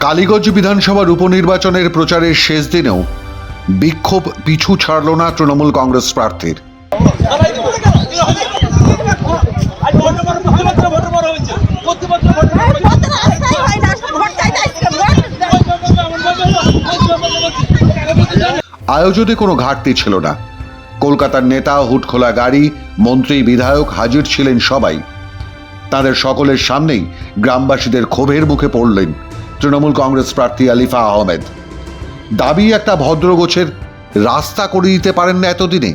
কালীগঞ্জ বিধানসভার উপনির্বাচনের প্রচারের শেষ দিনেও বিক্ষোভ পিছু ছাড়ল না তৃণমূল কংগ্রেস প্রার্থীর। আয়োজনে কোনো ঘাটতি ছিল না। কলকাতার নেতা, হুটখোলা গাড়ি, মন্ত্রী, বিধায়ক হাজির ছিলেন সবাই। তাদের সকলের সামনেই গ্রামবাসীদের ক্ষোভের মুখে পড়লেন তৃণমূল কংগ্রেস প্রার্থী আলিফা আহমেদ। দাবি একটা ভদ্রগোছের রাস্তা করে দিতে পারেন না এতদিনে।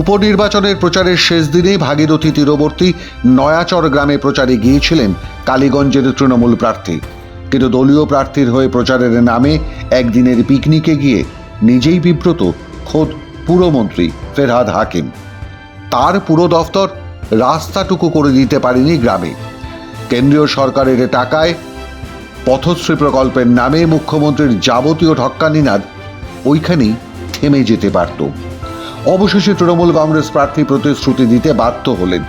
উপনির্বাচনের প্রচারের শেষ দিনেই ভাগীরথী তীরবর্তী নয়াচর গ্রামে প্রচারে গিয়েছিলেন কালীগঞ্জের তৃণমূল প্রার্থী। কিন্তু দলীয় প্রার্থীর হয়ে প্রচারের নামে একদিনের পিকনিকে গিয়ে নিজেই বিব্রত খোদ পুরমন্ত্রী ফেরহাদ হাকিম। তার পুরো দফতর রাস্তাটুকু করে দিতে পারেনি গ্রামে। কেন্দ্রীয় সরকারের টাকায় পথশ্রী প্রকল্পের নামে মুখ্যমন্ত্রীর যাবতীয় ঠক্কানিনাদ ওইখানেই থেমে যেতে পারত। অবশেষে তৃণমূল কংগ্রেস প্রার্থী প্রতিশ্রুতি দিতে বাধ্য হলেন।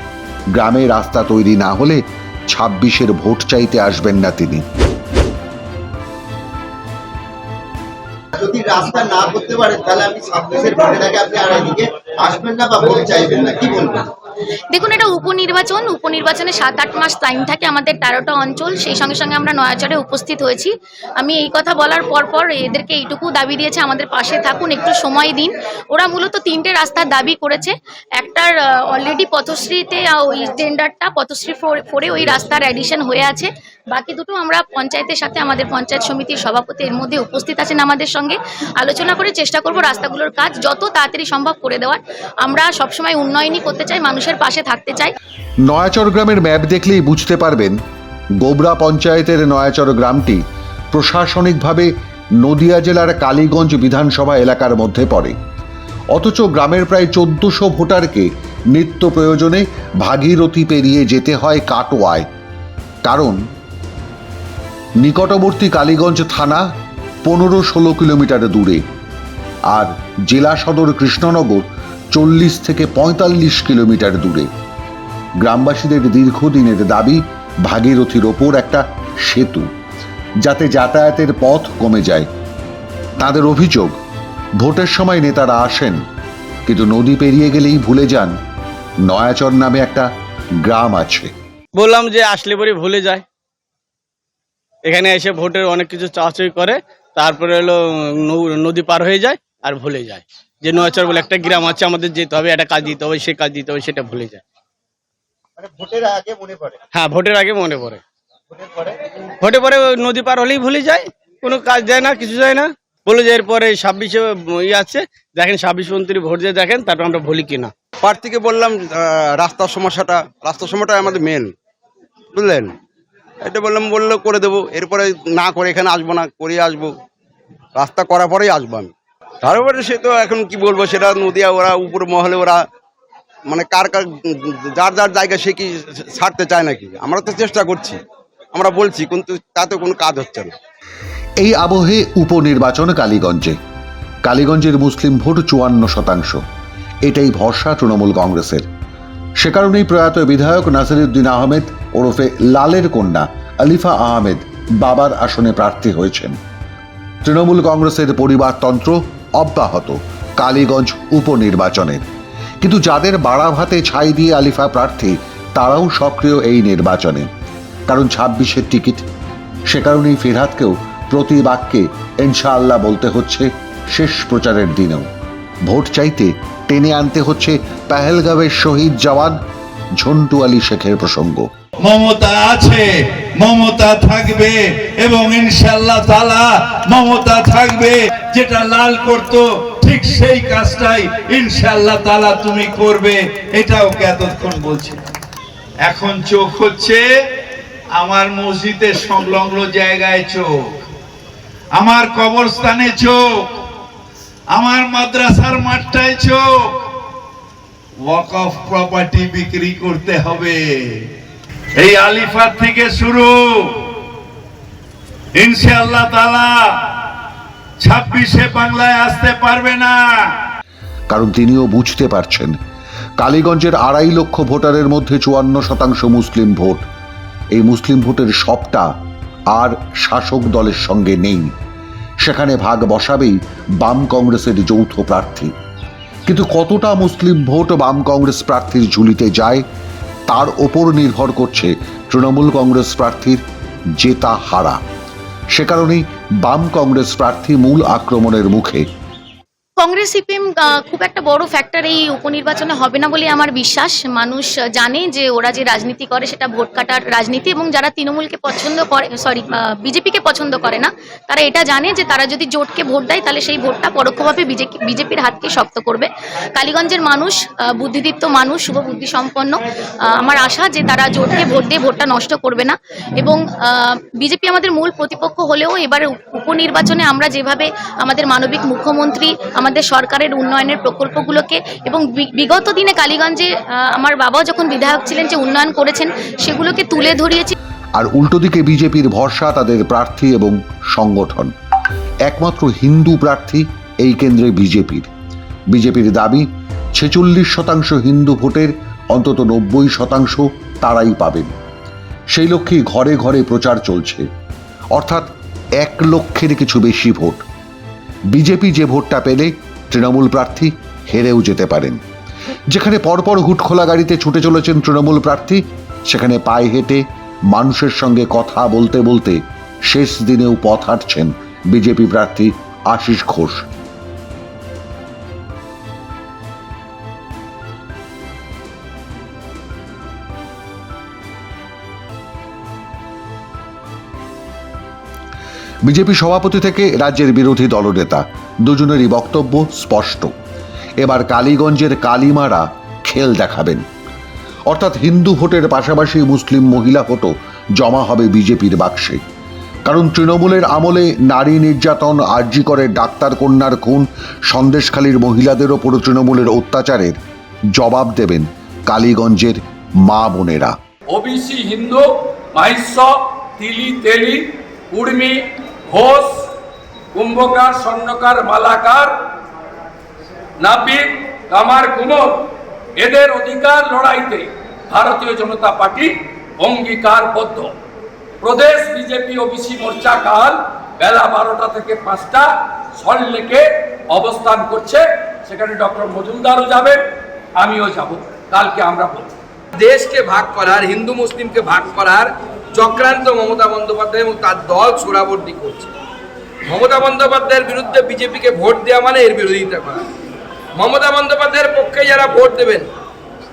গ্রামে রাস্তা তৈরি না হলে ছাব্বিশের ভোট চাইতে আসবেন না তিনি। রাস্তা না করতে পারেন তাহলে আপনি ছাব্বিশের ভোটের থাকে আপনি আর এদিকে আসবেন না বা ভোট চাইবেন না। কি বলবেন? দেখুন, এটা উপনির্বাচন। উপনির্বাচনে সাত আট মাস টাইম থাকে আমাদের তেরোটা অঞ্চল। সেই সঙ্গে সঙ্গে আমরা নয়াচরে উপস্থিত হয়েছি। আমি এই কথা বলার পর পর এদেরকে এইটুকু দাবি দিয়েছে, আমাদের পাশে থাকুন, একটু সময় দিন। ওরা মূলত তিনটে রাস্তার দাবি করেছে। একটার অলরেডি পথশ্রীতে ওই টেন্ডারটা পথশ্রী ফোরে ওই রাস্তার অ্যাডিশন হয়ে আছে। বাকি দুটো আমরা পঞ্চায়েতের সাথে আমাদের পঞ্চায়েত সমিতির সভাপতি এর মধ্যে উপস্থিত আছেন আমাদের সঙ্গে। আলোচনা করে চেষ্টা করব রাস্তাগুলোর কাজ, যত তাড়াতাড়ি সম্ভব করে দেওয়ার। আমরা সবসময় উন্নয়নই করতে চাই মানুষের পাশে থাকতে চাই নয়াচর গ্রামের ম্যাপ দেখলেই বুঝতে পারবেন, গোবরা পঞ্চায়েতের নয়াচর গ্রামটি প্রশাসনিকভাবে নদিয়া জেলার কালীগঞ্জ বিধানসভা এলাকার মধ্যে পড়ে। অথচ গ্রামের প্রায় চোদ্দশো ভোটারকে নিত্য প্রয়োজনে ভাগীরথী পেরিয়ে যেতে হয় কাটোয়ায়। কারণ নিকটবর্তী কালীগঞ্জ থানা পনেরো ষোলো কিলোমিটার দূরে আর জেলা সদর কৃষ্ণনগর চল্লিশ থেকে পঁয়তাল্লিশ কিলোমিটার দূরে। গ্রামবাসীদের দীর্ঘদিনের দাবি ভাগীরথীর ওপর একটা সেতু, যাতে যাতায়াতের পথ কমে যায়। তাদের অভিযোগ, ভোটের সময় নেতারা আসেন, কিন্তু নদী পেরিয়ে গেলেই ভুলে যান। নয়াচর নামে একটা গ্রাম আছে। বললাম যে আসলে পরে ভুলে যায়। এখানে এসে ভোটের অনেক কিছু চাচাই করে, তারপরে হলো নদী পার হয়ে যায় আর ভুলে যায়। যে নয়াচর বলে একটা গ্রাম আছে আমাদের যেতে হবে একটা কাজ দিতে হবে সে কাজ দিতে হবে সেটা ভুলে যায়। মানে ভোটের আগে মনে পড়ে? হ্যাঁ ভোটের আগে মনে পড়ে। ভোটের পরে? ভোটে পরে ওই নদী পার হলেই ভুলে যায় কোনো কাজ যায় না কিছু যায় না। বলে যে এরপরে ছাব্বিশে ইয়ে আছে দেখেন ছাব্বিশ মন্ত্রী ভোট দিয়ে দেখেন তারপর আমরা ভুলি কিনা। প্রার্থীকে বললাম আহ, রাস্তার সমস্যাটা রাস্তার সমস্যাটা আমাদের মেন বুঝলেন? এটা বললাম বলল করে দেবো এরপরে না করে এখানে আসব না করে আসব। রাস্তা করার পরেই আসব আমি। তারপরে সে তো এখন কি বলব, সেটা নদিয়া, ওরা উপর মহলে ওরা মানে কার কার, যার যার জায়গা সে কি ছাড়তে চায় নাকি? আমরা তো চেষ্টা করছি, আমরা বলছি, কিন্তু তাতে কোনো কাজ হচ্ছে না। এই আবহে উপনির্বাচন কালীগঞ্জে। কালীগঞ্জের মুসলিম ভোট চুয়ান্ন শতাংশ। এটাই ভরসা তৃণমূল কংগ্রেসের। সে কারণেই প্রয়াত বিধায়ক নাসিরুদ্দিন আহমেদ ওরফে লালের কন্যা আলিফা আহমেদ বাবার আসনে প্রার্থী হয়েছেন। তৃণমূল কংগ্রেসের পরিবারতন্ত্র অব্যাহত কালীগঞ্জ উপনির্বাচনের কিন্তু যাদের বাড়া ভাতে ছাই দিয়ে আলিফা প্রার্থী, তারাও সক্রিয় এই নির্বাচনে। কারণ ছাব্বিশের টিকিট, সে কারণেই ফিরহাদকেও প্রতি বাক্যে ইনশাআল্লাহ বলতে হচ্ছে শেষ প্রচারের দিনেও। ভোট চাইতে টেনে আনতে হচ্ছে পেহেলগাঁওয়ের শহীদ জওয়ান ঝন্টু আলী শেখের প্রসঙ্গ। মমতা আছে, মমতা থাকবে এবং ইনশাল্লাহ তালা মমতা থাকবে। যেটা লাল করত, ঠিক সেই কাজটাই ইনশাল্লাহ তালা তুমি করবে এটা ওকে এতক্ষণ বলছে এখন চোখ হচ্ছে আমার মসজিদের সংলগ্ন জায়গায় চোখ, আমার কবরস্থানে চোখ, আমার মাদ্রাসার মাঠটায় চোখ। ওয়াক অফ প্রপার্টি বিক্রি করতে হবে। এই আলিফার থেকে শুরু। ইনশাআল্লাহ তালা ছাব্বিশে বাংলায় আসতে পারবে না। কারণ তিনিও বুঝতে পারছেন, কালীগঞ্জের আড়াই লক্ষ ভোটারের মধ্যে চুয়ান্ন শতাংশ মুসলিম ভোট। এই মুসলিম ভোটের সবটা আর শাসক দলের সঙ্গে নেই। সেখানে ভাগ বসাবেই বাম কংগ্রেসের যৌথ প্রার্থী। কিন্তু কতটা মুসলিম ভোট বাম কংগ্রেস প্রার্থীর ঝুলিতে যায় তার ওপর নির্ভর করছে তৃণমূল কংগ্রেস প্রার্থীর জেতা হারা। সে কারণেই বাম কংগ্রেস প্রার্থী মূল আক্রমণের মুখে কংগ্রেস, সিপিএম খুব একটা বড় ফ্যাক্টর এই উপনির্বাচনে হবে না বলে আমার বিশ্বাস। মানুষ জানে যে ওরা যে রাজনীতি করে সেটা ভোট কাটার রাজনীতি এবং যারা তৃণমূলকে পছন্দ করে সরি বিজেপিকে পছন্দ করে না, তারা এটা জানে যে তারা যদি জোটকে ভোট দেয় তাহলে সেই ভোটটা পরোক্ষভাবে বিজেপির হাতকে শক্ত করবে। কালীগঞ্জের মানুষ বুদ্ধিদীপ্ত মানুষ, শুভ বুদ্ধি সম্পন্ন আমার আশা যে তারা জোটকে ভোট দিয়ে ভোটটা নষ্ট করবে না এবং বিজেপি আমাদের মূল প্রতিপক্ষ হলেও এবার উপ- উপনির্বাচনে আমরা যেভাবে আমাদের মানবিক মুখ্যমন্ত্রী আমাদের সরকারের উন্নয়নের প্রকল্পগুলোকে এবং বিগত দিনে কালীগঞ্জে আমার বাবাও যখন বিধায়ক ছিলেন যে উন্নয়ন করেছেন, সেগুলোকে তুলে ধরিয়েছি। আর উল্টো দিকে বিজেপির ভরসা, তাদের প্রার্থী এবং সংগঠন। একমাত্র হিন্দু প্রার্থী এই কেন্দ্রে বিজেপির। বিজেপির দাবি, ছেচল্লিশ শতাংশ হিন্দু ভোটের অন্তত নব্বই শতাংশ তারাই পাবেন। সেই লক্ষ্যে ঘরে ঘরে প্রচার চলছে। অর্থাৎ এক লক্ষের কিছু বেশি ভোট। বিজেপি যে ভোটটা পেলে তৃণমূল প্রার্থী হেরেও যেতে পারেন। যেখানে পরপর হুট খোলা গাড়িতে ছুটে চলেছেন তৃণমূল প্রার্থী, সেখানে পায়ে হেঁটে মানুষের সঙ্গে কথা বলতে বলতে শেষ দিনেও পথ হাঁটছেন বিজেপি প্রার্থী আশিস ঘোষ। বিজেপি সভাপতি থেকে রাজ্যের বিরোধী দলনেতা। দুজনেরই বক্তব্য স্পষ্ট। এবার কালীগঞ্জের কালীমারা খেল দেখাবেন। অর্থাৎ হিন্দু ভোটের পাশাপাশি মুসলিম মহিলা ভোটও জমা হবে বিজেপির বাক্সে। কারণ তৃণমূলের আমলে নারী নির্যাতন আর্জি করে ডাক্তার কন্যার খুন, সন্দেশখালীর মহিলাদের ওপর তৃণমূলের অত্যাচারের জবাব দেবেন কালীগঞ্জের মা বোনেরা। ওবিসি হিন্দু তিলি, তেলি উর্মি ঘোষ কুম্ভকার, স্বর্ণকার মালাকার নাপিত কামার, কুমোর, এদের অধিকার লড়াইতে ভারতীয় জনতা পার্টি অঙ্গীকারবদ্ধ। প্রদেশ বিজেপি ওবিসি মোর্চা কাল বেলা বারোটা থেকে পাঁচটা সল্লেকে অবস্থান করছে। সেখানে ডক্টর মজুমদারও যাবেন, আমিও যাব। কালকে আমরা বলব দেশকে ভাগ করার, হিন্দু মুসলিমকে ভাগ করার চক্রান্ত মমতা বন্দ্যোপাধ্যায় এবং তার দল সোরাবর্দি করছে। মমতা বন্দ্যোপাধ্যায়ের বিরুদ্ধে বিজেপিকে ভোট দেওয়া মানে এর বিরোধিতা করা। মমতা বন্দ্যোপাধ্যায়ের পক্ষে যারা ভোট দেবেন,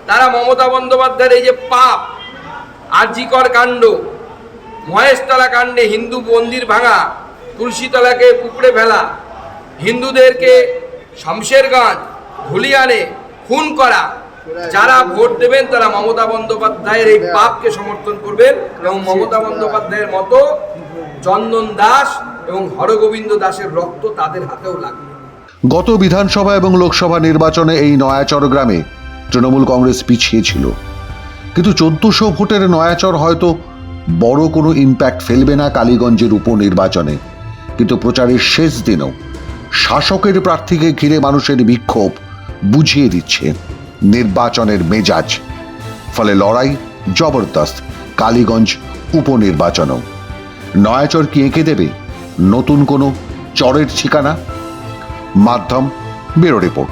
তারা মমতা বন্দ্যোপাধ্যায়ের এই যে পাপ আর্জিকর কাণ্ড, মহেশতলা কাণ্ডে হিন্দু মন্দির ভাঙা, তুলসীতলাকে উপড়ে ফেলা, হিন্দুদেরকে শমশেরগঞ্জ ধুলিয়ানে খুন করা যারা ভোট দেবেন, তারা মমতা বন্দ্যোপাধ্যায়ের এই পাপকে সমর্থন করবেন এবং মমতা বন্দ্যোপাধ্যায়ের মতো চন্দন দাস এবং হরগোবিন্দ দাসের রক্ত তাদের হাতেও লাগবে। গত বিধানসভা এবং লোকসভা নির্বাচনে এই নয়াচর গ্রামে তৃণমূল কংগ্রেস পিছিয়ে ছিল। কিন্তু চোদ্দশো ভোটের নয়াচর হয়তো বড় কোনো ইম্প্যাক্ট ফেলবে না কালীগঞ্জের উপনির্বাচনে। কিন্তু প্রচারের শেষ দিনেও শাসকের প্রার্থীকে ঘিরে মানুষের বিক্ষোভ বুঝিয়ে দিচ্ছে। নির্বাচনের মেজাজ। ফলে লড়াই জবরদস্ত, কালীগঞ্জ উপনির্বাচনও। নয়াচর কি এঁকে দেবে? নতুন কোনো চরের ঠিকানা? মাধ্যম, ব্যুরো রিপোর্ট।